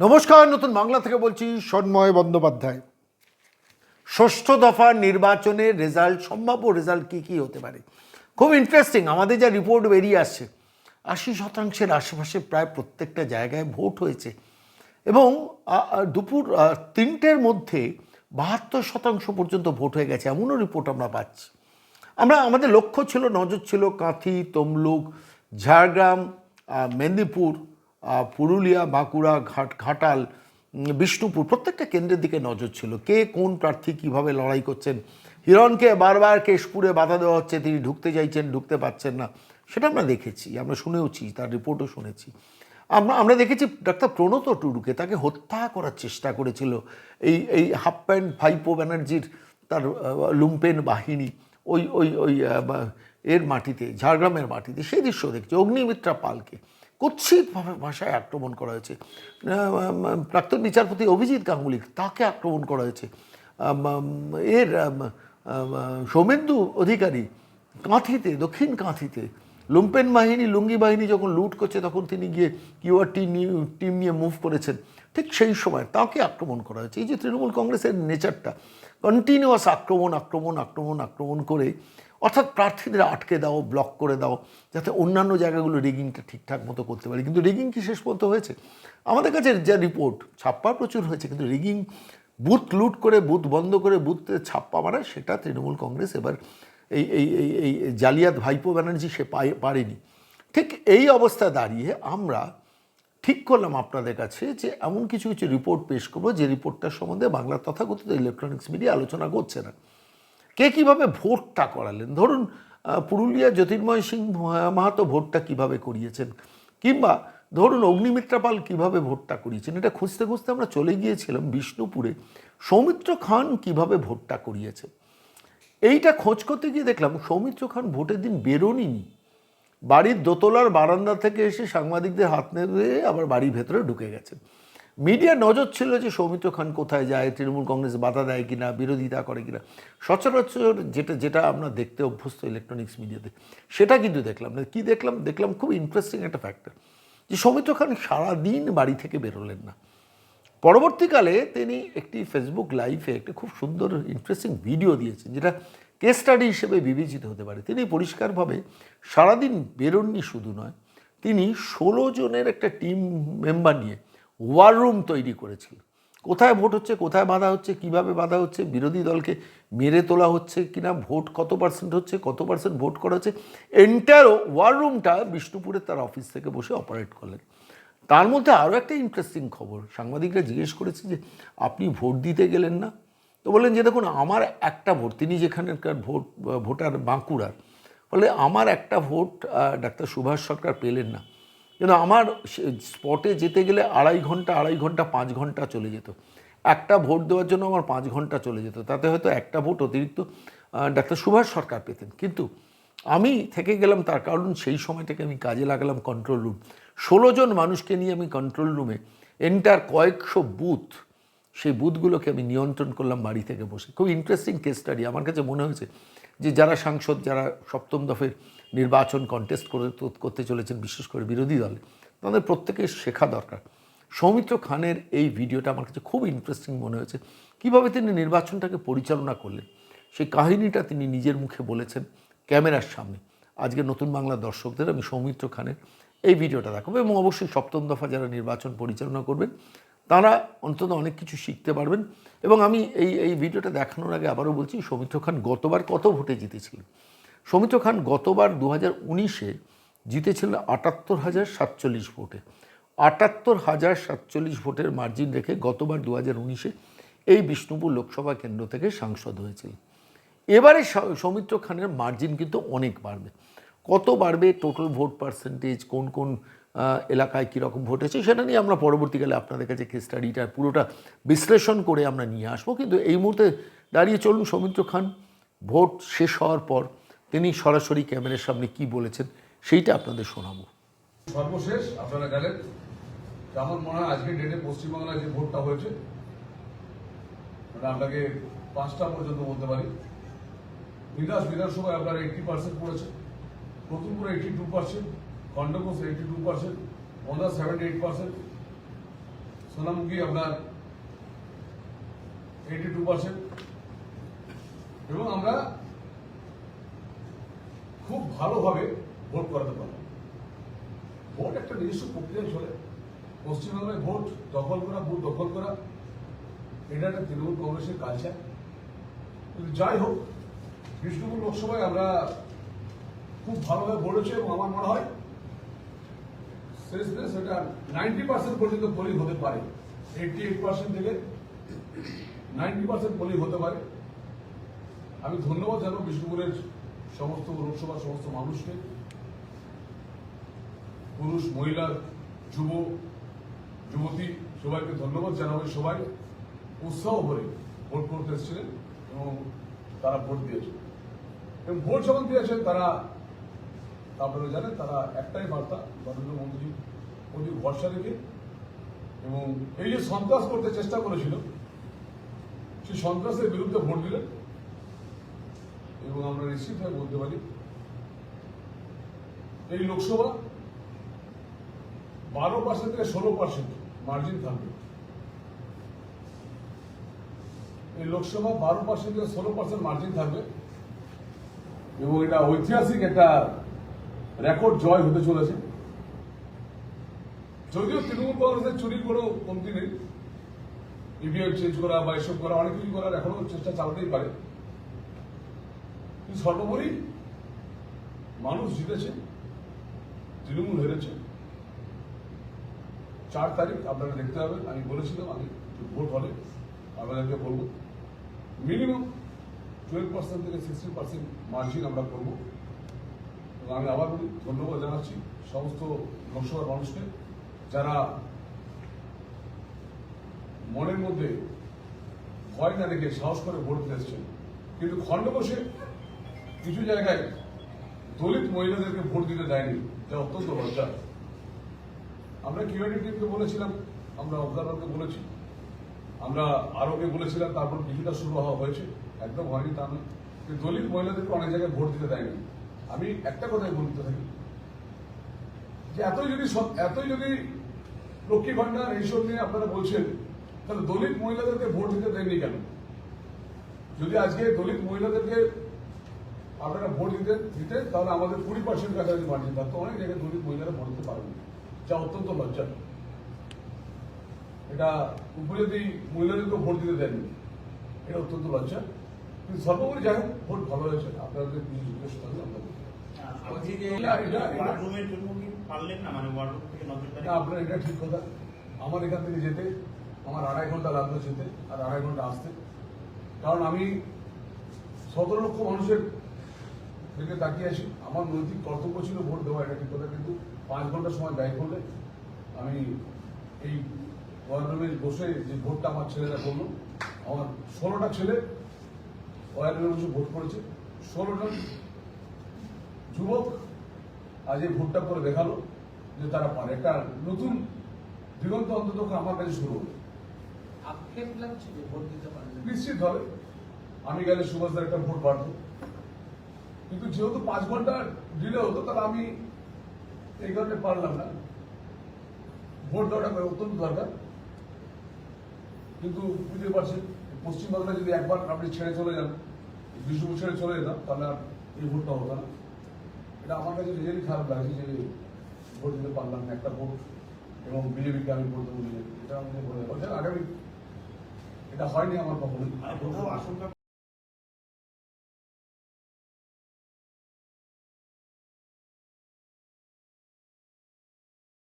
নমস্কার, নতুন বাংলা থেকে বলছি সন্ময় বন্দ্যোপাধ্যায়। ষষ্ঠ দফার নির্বাচনের রেজাল্ট সম্ভাব্য রেজাল্ট কী কী হতে পারে? খুব ইন্টারেস্টিং আমাদের যা রিপোর্ট বেরিয়ে আসছে, আশি শতাংশের আশেপাশে প্রায় প্রত্যেকটা জায়গায় ভোট হয়েছে। এবং দুপুর তিনটের মধ্যে বাহাত্তর শতাংশ পর্যন্ত ভোট হয়ে গেছে, এমনও রিপোর্ট আমরা পাচ্ছি। আমরা, আমাদের লক্ষ্য ছিল, নজর ছিল কাঁথি, তমলুক, ঝাড়গ্রাম মেদিনীপুর পুরুলিয়া, বাঁকুড়া, ঘাট, ঘাটাল বিষ্ণুপুর, প্রত্যেকটা কেন্দ্রের দিকে নজর ছিল। কে কোন প্রার্থী কীভাবে লড়াই করছেন? হিরণকে বারবার কেশপুরে বাধা দেওয়া হচ্ছে, তিনি ঢুকতে চাইছেন, ঢুকতে পারছেন না। সেটা আমরা দেখেছি, আমরা শুনেওছি, তার রিপোর্টও শুনেছি। আমরা আমরা দেখেছি ডাক্তার প্রণত টুডুকে, তাকে হত্যা করার চেষ্টা করেছিল এই এই হাফ প্যান্ট ভাইপো ব্যানার্জির তার লুম্পেন বাহিনী। ওই ওই ওই এর মাটিতে, ঝাড়গ্রামের মাটিতে, সেই দৃশ্য দেখছি। অগ্নিমিত্রা পালকে। কুৎসিতভাবে ভাষায় আক্রমণ করা হয়েছে। প্রাক্তন বিচারপতি অভিজিৎ গাঙ্গুলি তাকে আক্রমণ করা হয়েছে। এর সৌমেন্দু অধিকারী কাঁথিতে, দক্ষিণ কাঁথিতে লুম্পেন বাহিনী, লুঙ্গি বাহিনী যখন লুট করছে, তখন তিনি গিয়ে কিউআর টিম টিম নিয়ে মুভ করেছেন। ঠিক সেই সময় তাকে আক্রমণ করা হয়েছে। এই যে তৃণমূল কংগ্রেসের নেচারটা কন্টিনিউয়াস আক্রমণ আক্রমণ আক্রমণ আক্রমণ করে অর্থাৎ প্রার্থীদের আটকে দাও ব্লক করে দাও, যাতে অন্যান্য জায়গাগুলো রিগিংটা ঠিকঠাক মতো করতে পারে। কিন্তু রিগিং কি শেষ পর্যন্ত হয়েছে? আমাদের কাছে যা রিপোর্ট ছাপ্পা প্রচুর হয়েছে, কিন্তু রিগিং বুথ লুট করে, বুথ বন্ধ করে, বুথে ছাপ্পা মারা, সেটা তৃণমূল কংগ্রেস এবার এই এই এই জালিয়াত ভাইপো ব্যানার্জি সে পারেনি। ঠিক এই অবস্থায় দাঁড়িয়ে আমরা ঠিক করলাম আপনাদের কাছে যে এমন কিছু কিছু রিপোর্ট পেশ করব, যে রিপোর্টটার সম্বন্ধে বাংলার তথাকথিত ইলেকট্রনিক্স মিডিয়া আলোচনা করছে না। কে কীভাবে ভোটটা করালেন? ধরুন পুরুলিয়া জ্যোতির্ময় সিং মাহাতো ভোটটা কীভাবে করিয়েছেন? কিংবা ধরুন, অগ্নিমিত্রা পাল কীভাবে ভোটটা করিয়েছেন? এটা খুঁজতে খুঁজতে আমরা চলে গিয়েছিলাম বিষ্ণুপুরে। সৌমিত্র খান কীভাবে ভোটটা করিয়েছেন এইটা খোঁজ করতে গিয়ে দেখলাম সৌমিত্র খান ভোটের দিন বেরোনি বাড়ির দোতলার বারান্দা থেকে এসে সাংবাদিকদের হাত নেড়ে আবার বাড়ির ভেতরে ঢুকে গেছেন মিডিয়া নজর ছিল যে সৌমিত্র খান কোথায় যায়, তৃণমূল কংগ্রেস বাধা দেয় কিনা, বিরোধিতা করে কিনা। সচরাচর যেটা যেটা আমরা দেখতে অভ্যস্ত ইলেকট্রনিক্স মিডিয়াতে সেটা কিন্তু দেখলাম না। কী দেখলাম? দেখলাম খুব ইন্টারেস্টিং একটা ফ্যাক্টর যে সৌমিত্র খান সারাদিন বাড়ি থেকে বেরোলেন না। পরবর্তীকালে তিনি একটি ফেসবুক লাইভে একটি খুব সুন্দর ইন্টারেস্টিং ভিডিও দিয়েছেন, যেটা কেস স্টাডি হিসেবে বিবেচিত হতে পারে। তিনি পরিষ্কারভাবে সারাদিন বেরোননি শুধু নয়, তিনি ষোলো জনের একটা টিম মেম্বার নিয়ে ওয়ার রুম তৈরি করেছিলেন। কোথায় ভোট হচ্ছে, কোথায় বাধা হচ্ছে, কীভাবে বাধা হচ্ছে, বিরোধী দলকে মেরে তোলা হচ্ছে কিনা, ভোট কত পার্সেন্ট হচ্ছে, কত পার্সেন্ট ভোট করা হচ্ছে এন্টায়ার ওয়ার রুমটা বিষ্ণুপুরে তার অফিস থেকে বসে অপারেট করলেন। তার মধ্যে আরও একটা ইন্টারেস্টিং খবর। সাংবাদিকরা জিজ্ঞেস করেছে যে, আপনি ভোট দিতে গেলেন না? তো বললেন যে, দেখুন, আমার একটা ভোট, তিনি যেখানকার ভোট, ভোটার বাঁকুড়ার বলে আমার একটা ভোট ডাক্তার সুভাষ সরকার পেলেন না। কিন্তু আমার স্পটে যেতে গেলে আড়াই ঘণ্টা আড়াই ঘণ্টা, পাঁচ ঘণ্টা চলে যেত। একটা ভোট দেওয়ার জন্য আমার পাঁচ ঘণ্টা চলে যেত। তাতে হয়তো একটা ভোট অতিরিক্ত ডাক্তার সুভাষ সরকার পেতেন। কিন্তু আমি থেকে গেলাম তার কারণ সেই সময়টাকে আমি কাজে লাগালাম কন্ট্রোল রুম ষোলো জন মানুষকে নিয়ে আমি কন্ট্রোল রুমে এন্টার কয়েকশো বুথ সেই বুথগুলোকে আমি নিয়ন্ত্রণ করলাম বাড়ি থেকে বসে। খুব ইন্টারেস্টিং কেস স্টাডি আমার কাছে মনে হয়েছে যে যারা সাংসদ, যারা সপ্তম দফের নির্বাচন কন্টেস্ট করে করতে চলেছেন, বিশেষ করে বিরোধী দলে, তাদের প্রত্যেকের শেখা দরকার। সৌমিত্র খানের এই ভিডিওটা আমার কাছে খুব ইন্টারেস্টিং মনে হয়েছে। কীভাবে তিনি নির্বাচনটাকে পরিচালনা করলেন, সেই কাহিনীটা তিনি নিজের মুখে বলেছেন। ক্যামেরার সামনে। আজকে নতুন বাংলা দর্শকদের আমি সৌমিত্র খানের এই ভিডিওটা দেখাবো এবং অবশ্যই সপ্তম দফা যারা নির্বাচন পরিচালনা করবেন, তারা অন্তত অনেক কিছু শিখতে পারবেন। এবং আমি এই এই ভিডিওটা দেখানোর আগে আবারও বলছি, সৌমিত্র খান গতবার কত ভোটে জিতেছিলেন? সৌমিত্র খান গতবার দু হাজার উনিশে জিতেছিলেন আটাত্তর হাজার সাতচল্লিশ ভোটে। আটাত্তর হাজার সাতচল্লিশ ভোটের মার্জিন রেখে গতবার দু হাজার উনিশে এই বিষ্ণুপুর লোকসভা কেন্দ্র থেকে সাংসদ হয়েছিলেন। এবারে সৌমিত্র খানের মার্জিন কিন্তু অনেক বাড়বে। কত বাড়বে টোটাল ভোট পার্সেন্টেজ কোন কোন এলাকায় কীরকম ভোট হয়েছে সেটা নিয়ে আমরা পরবর্তীকালে আপনাদের কাছে কেস স্টাডিটা পুরোটা বিশ্লেষণ করে আমরা নিয়ে আসব। কিন্তু এই মুহূর্তে দাঁড়িয়ে চলুন সৌমিত্র খান ভোট শেষ হওয়ার পর তিনি সরাসরি ক্যামেরার সামনে কি বলেছেন সেইটা আপনাদের শোনাবো। সর্বশেষ আপনারা জানেন, আমার মনে হয় আজকের ডেটে পশ্চিমবাংলায় যে ভোটটা হয়েছে আপনাকে পাঁচটা পর্যন্ত বলতে পারি। বিধাস বিধানসভায় আপনার এইটটি পার্সেন্ট পড়েছে। প্রথমপুর eighty two percent Khandaghosh eighty two percent মন্দা সেভেন্টি এইট পার্সেন্ট সোনামুখী আপনার এইটি টু পার্সেন্ট এবং আমরা খুব ভালোভাবে ভোট করাতে পারব। ভোট একটা নিজস্ব প্রক্রিয়া চলে। পশ্চিমবাংলায় ভোট দখল করা, ভোট দখল করা, এটা একটা তৃণমূল কংগ্রেসের কালচার যাই হোক বিষ্ণুপুর লোকসভায় আমরা খুব ভালোভাবে বলেছে এবং আমার মনে হয় শেষ শেষমেশ এটা নাইনটি পার্সেন্ট পর্যন্ত পোলিং হতে পারে এইটটি এইট পার্সেন্ট থেকে নাইনটি পার্সেন্ট পোলিং হতে পারে। আমি ধন্যবাদ জানাব বিষ্ণুপুরের সমস্ত লোকসভার সমস্ত মানুষকে। পুরুষ, মহিলা, যুব, যুবতী, সবাইকে ধন্যবাদ জানাব সবাই। উৎসাহ ভরে ভোট করতে এসেছিলেন এবং তারা ভোট দিয়েছে এবং ভোট যখন দিয়েছেন তারা আপনারা জানেন, তারা একটাই বার্তা, নরেন্দ্র মোদীজি মোদীর ভরসা রেখে এবং এই যে সন্ত্রাস করতে চেষ্টা করেছিল, সেই সন্ত্রাসের বিরুদ্ধে ভোট দিলেন এবং আমরা নিশ্চিত হয়ে বলতে পারি, এই লোকসভা বারো পার্সেন্ট থেকে ষোলো পার্সেন্ট মার্জিন থাকবে। এই লোকসভা বারো পার্সেন্ট থেকে ষোলো পার্সেন্ট মার্জিন থাকবে। এবং এটা ঐতিহাসিক একটা রেকর্ড জয় হতে চলেছে। যদিও তৃণমূল কংগ্রেসের চুরি কোনো কমতি নেই। ইভিএম চেঞ্জ করা বা এসব করা, অনেক কিছু করার এখনও চেষ্টা চালাতেই পারে। কিন্তু সর্বোপরি মানুষ জিতেছে, তৃণমূল হেরেছে। চার তারিখ আপনারা দেখতে পাবেন, আমি বলেছিলাম, আমি ভোট হলে আপনাদেরকে বলব। মিনিমাম টুয়েলভ পার্সেন্ট থেকে সিক্সটিন পার্সেন্ট মার্জিন আমরা করব। আমি আবার বলি, ধন্যবাদ জানাচ্ছি সমস্ত লোকসভার মানুষকে, যারা মনের মধ্যে ভয় না রেখে সাহস করে ভোট দিতে এসছেন। কিন্তু খণ্ড বসে কিছু জায়গায় দলিত মহিলাদেরকে ভোট দিতে দেয়নি, যা অত্যন্ত লজ্জা আমরা কিউআইডি টিমকে বলেছিলাম, আমরা অবজারভারকে বলেছি, আমরা আরোকে বলেছিলাম, তারপর কিছুটা শুরু হওয়া হয়েছে। একদম হয়নি তা নয়। দলিত মহিলাদেরকে অনেক জায়গায় ভোট দিতে দেয়নি। আমি একটা কথাই বলতে থাকি। যে এতই যদি এতই যদি লক্ষ্মী ভান্ডার এইসব নিয়ে আপনারা বলছেন, তাহলে দলিত মহিলাদেরকে ভোট দিতে দেননি কেন? যদি আজকে দলিত মহিলাদেরকে আপনারা ভোট দিতে দিতেন তাহলে আমাদের কুড়ি পার্সেন্ট কাছে কাছাকাছি মার্জিন থাকতো। অনেক জায়গায় দলিত মহিলারা ভোট দিতে পারেন, যা অত্যন্ত লজ্জা এটা উপজাতি মহিলাদেরকে ভোট দিতে দেননি। এটা অত্যন্ত লজ্জা কিন্তু সর্বোপরি যাই হোক ভোট ভালো হয়েছে। আপনাদের কিছু জিজ্ঞেস থাকলে আমরা বলব। বলছি যে এটা- এটা- রুমের জন্য কি পারলেন না? মানে আপনার এটা ঠিক কথা। আমার এখান থেকে যেতে আমার আড়াই ঘণ্টা লাগল যেতে আর আড়াই ঘণ্টা আসতে। কারণ আমি সতেরো লক্ষ মানুষের দিকে তাকিয়ে আছি। আমার নৈতিক কর্তব্য ছিল ভোট দেওয়া এটা ঠিক কথা। কিন্তু পাঁচ ঘণ্টা সময় ব্যয় করলে আমি এই ওয়ার্ডরুমে বসে যে ভোটটা আমার ছেলেরা করল আমার ষোলোটা ছেলে ওয়ার্ডরুমে বসে ভোট করেছে। ষোলোটা যুবক আজ এই ভোটটা করে দেখাল যে তারা পারে। একটা নতুন দিগন্ত অন্তত আমার কাছে শুরু হলো। আক্ষেপ লাগছে যে ভোট দিতে নিশ্চিত হবে। আমি গেলে সুভাষদার একটা ভোট বাড়তো। কিন্তু যেহেতু পাঁচ ঘণ্টা ডিলে হতো তাহলে আমি এই কারণে পারলাম না। ভোট দেওয়াটা অত্যন্ত দরকার। কিন্তু বুঝতে পারছেন পশ্চিমবাংলায় যদি একবার আপনি ছেড়ে চলে যান বিষ্ণুপুর ছেড়ে চলে যেতাম, তাহলে আর এই ভোটটা হতো না। এটা আমার কাছে নিজেরই খারাপ লাগছে যে ভোট দিতে পারলাম না, একটা ভোট এবং বিজেপিকে আমি ভোট দেবো এটা আমাদের আগামী এটা হয়নি আমার কখনোই।